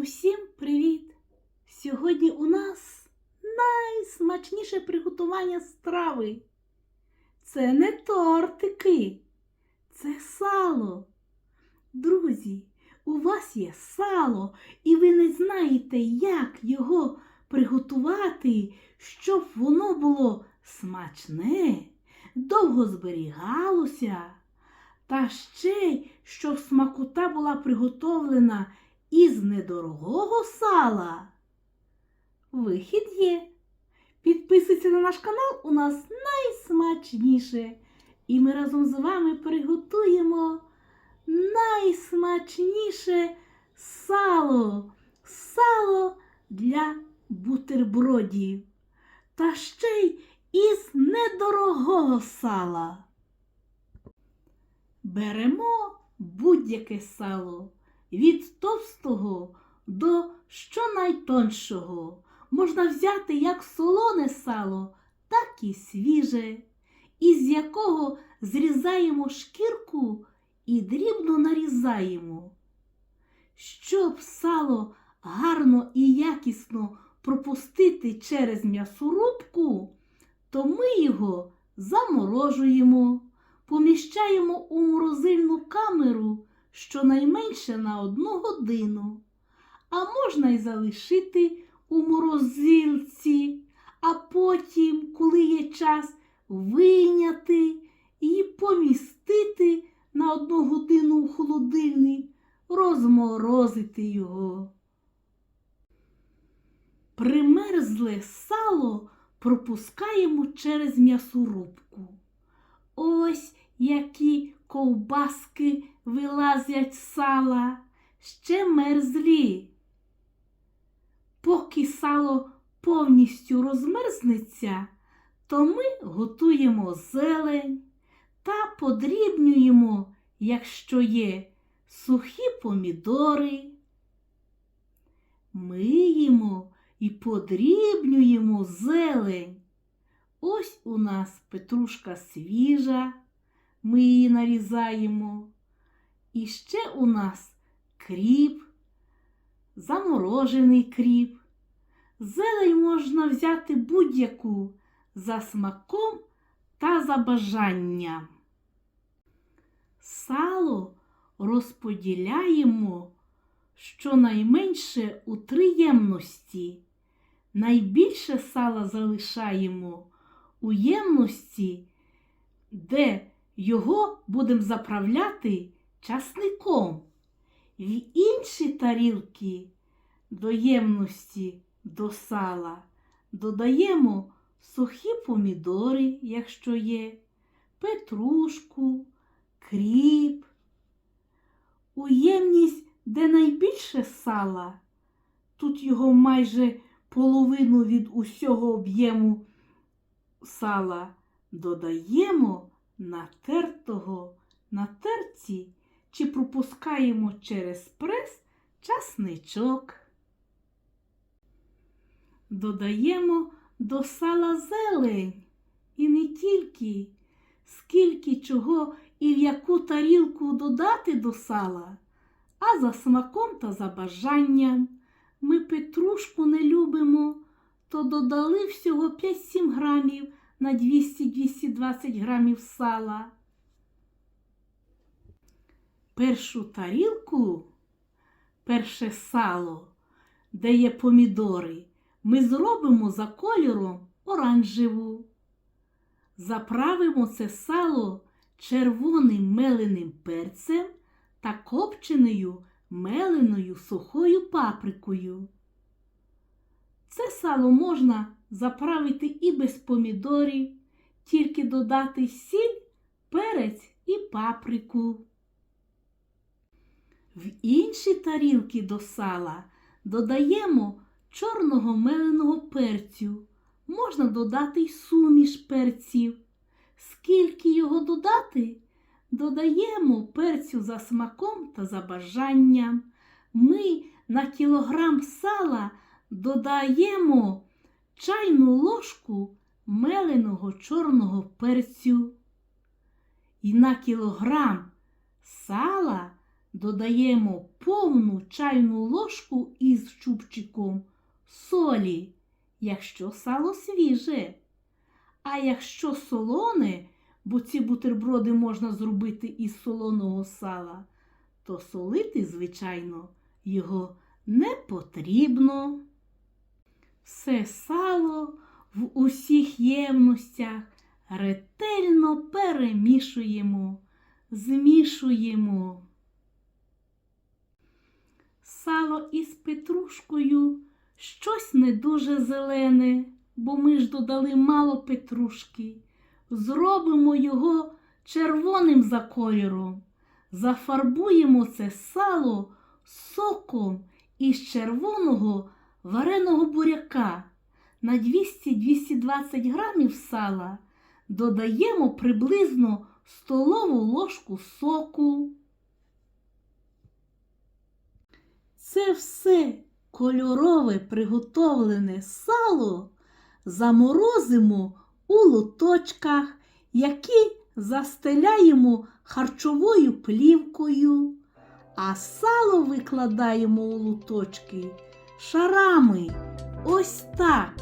Усім привіт! Сьогодні у нас найсмачніше приготування страви. Це не тортики, це сало. Друзі, у вас є сало, і ви не знаєте, як його приготувати, щоб воно було смачне, довго зберігалося. Та ще й щоб смакота була приготовлена із недорогого сала. Вихід є. Підписуйся на наш канал, у нас найсмачніше. І ми разом з вами приготуємо найсмачніше сало. Сало для бутербродів. Та ще й із недорогого сала. Беремо будь-яке сало від товстого до щонайтоншого. Можна взяти як солоне сало, так і свіже, із якого зрізаємо шкірку і дрібно нарізаємо. Щоб сало гарно і якісно пропустити через м'ясорубку, то ми його заморожуємо, поміщаємо у морозильну камеру щонайменше на одну годину, а можна й залишити у морозилці, а потім, коли є час, вийняти і помістити на одну годину у холодильник, розморозити його. Примерзле сало пропускаємо через м'ясорубку. Ось які ковбаски вилазять сала, ще мерзлі. Поки сало повністю розмерзнеться, то ми готуємо зелень та подрібнюємо, якщо є, сухі помідори. Миємо і подрібнюємо зелень. Ось у нас петрушка свіжа, ми її нарізаємо. І ще у нас кріп, заморожений кріп. Зелень можна взяти будь-яку за смаком та за бажанням. Сало розподіляємо щонайменше у три ємності. Найбільше сала залишаємо у ємності, де його будемо заправляти часником. В інші тарілки до ємності до сала додаємо сухі помідори, якщо є, петрушку, кріп. У ємність, де найбільше сала, тут його майже половину від усього об'єму сала додаємо натертого на терці чи пропускаємо через прес часничок. Додаємо до сала зелень і не тільки, скільки чого і в яку тарілку додати до сала, а за смаком та за бажанням. Ми петрушку не любимо, то додали всього 5-7 грамів на 200-220 грамів сала. Першу тарілку, перше сало, де є помідори, ми зробимо за кольором оранжеву. Заправимо це сало червоним меленим перцем та копченою меленою сухою паприкою. Це сало можна заправити і без помідорів, тільки додати сіль, перець і паприку. В інші тарілки до сала додаємо чорного меленого перцю. Можна додати й суміш перців. Скільки його додати? Додаємо перцю за смаком та за бажанням. Ми на кілограм сала додаємо чайну ложку меленого чорного перцю. І на кілограм сала додаємо повну чайну ложку із чубчиком солі, якщо сало свіже. А якщо солоне, бо ці бутерброди можна зробити із солоного сала, то солити, звичайно, його не потрібно. Все сало в усіх ємностях ретельно перемішуємо, змішуємо. Сало із петрушкою щось не дуже зелене, бо ми ж додали мало петрушки. Зробимо його червоним за кольором. Зафарбуємо це сало соком із червоного вареного буряка. На 200-220 грамів сала додаємо приблизно столову ложку соку. Це все кольорове приготовлене сало заморозимо у лоточках, які застеляємо харчовою плівкою, а сало викладаємо у лоточки шарами. Ось так.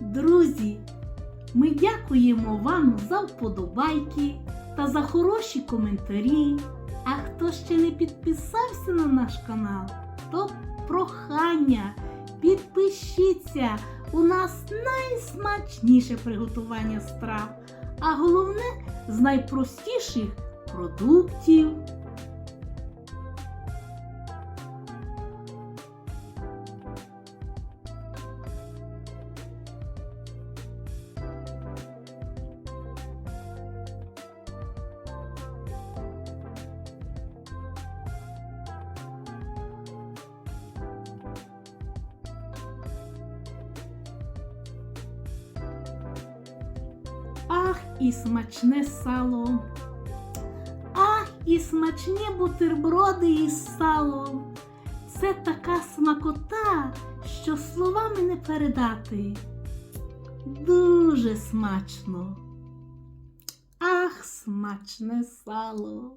Друзі, ми дякуємо вам за вподобайки та за хороші коментарі. А хто ще не підписався на наш канал, то прохання, підпишіться. У нас найсмачніше приготування страв, а головне з найпростіших продуктів. І смачне сало. Ах, і смачні бутерброди із салом. Це така смакота, що словами не передати. Дуже смачно. Ах, смачне сало!